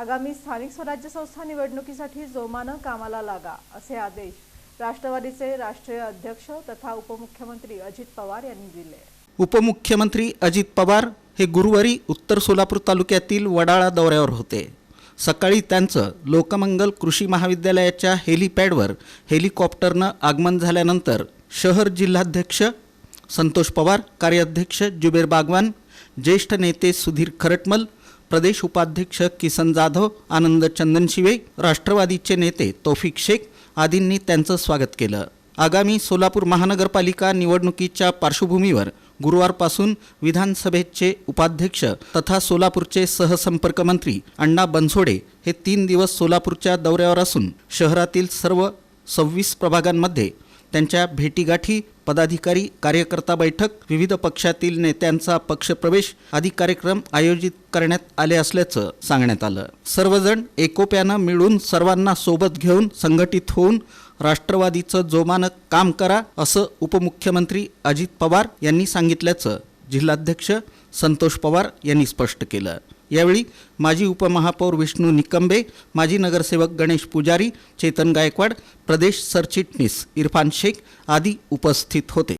आगामी स्थानिक स्वराज्य संस्था निवडणुकीसाठी जोमानं कामाला लागा असे आदेश राष्ट्रवादीचे राष्ट्रीय अध्यक्ष तथा उपमुख्यमंत्री अजित पवार यांनी दिले. उपमुख्यमंत्री अजित पवार हे गुरुवारी उत्तर सोलापूर तालुक्यातील वडाळा दौऱ्यावर होते. सकाळी त्यांचं लोकमंगल कृषी महाविद्यालयाच्या हेलिपॅडवर हेलिकॉप्टरनं आगमन झाल्यानंतर शहर जिल्हाध्यक्ष संतोष पवार कार्याध्यक्ष जुबेर बागवान ज्येष्ठ नेते सुधीर खरटमल प्रदेश उपाध्यक्ष किसन जाधव आनंद चंदनशिवे राष्ट्रवादीचे नेते तौफिक शेख आदींनी त्यांचं स्वागत केलं. आगामी सोलापूर महानगरपालिका निवडणुकीच्या पार्श्वभूमीवर गुरुवारपासून विधानसभेचे उपाध्यक्ष तथा सोलापूरचे सहसंपर्क मंत्री अण्णा बनसोडे हे तीन दिवस सोलापूरच्या दौऱ्यावर असून शहरातील सर्व सव्वीस प्रभागांमध्ये त्यांच्या भेटीगाठी पदाधिकारी कार्यकर्ता बैठक विविध पक्षातील नेत्यांचा पक्षप्रवेश आदी कार्यक्रम आयोजित करण्यात आले असल्याचं सांगण्यात आलं. सर्वजण एकोप्यानं मिळून सर्वांना सोबत घेऊन संघटित होऊन राष्ट्रवादीचं जोमानं काम करा असं उपमुख्यमंत्री अजित पवार यांनी सांगितल्याचं जिल्हाध्यक्ष संतोष पवार यांनी स्पष्ट केलं. यावेळी माजी उपमहापौर विष्णू निकंबे माजी नगरसेवक गणेश पुजारी चेतन गायकवाड प्रदेश सरचिटणीस इरफान शेख आदी उपस्थित होते.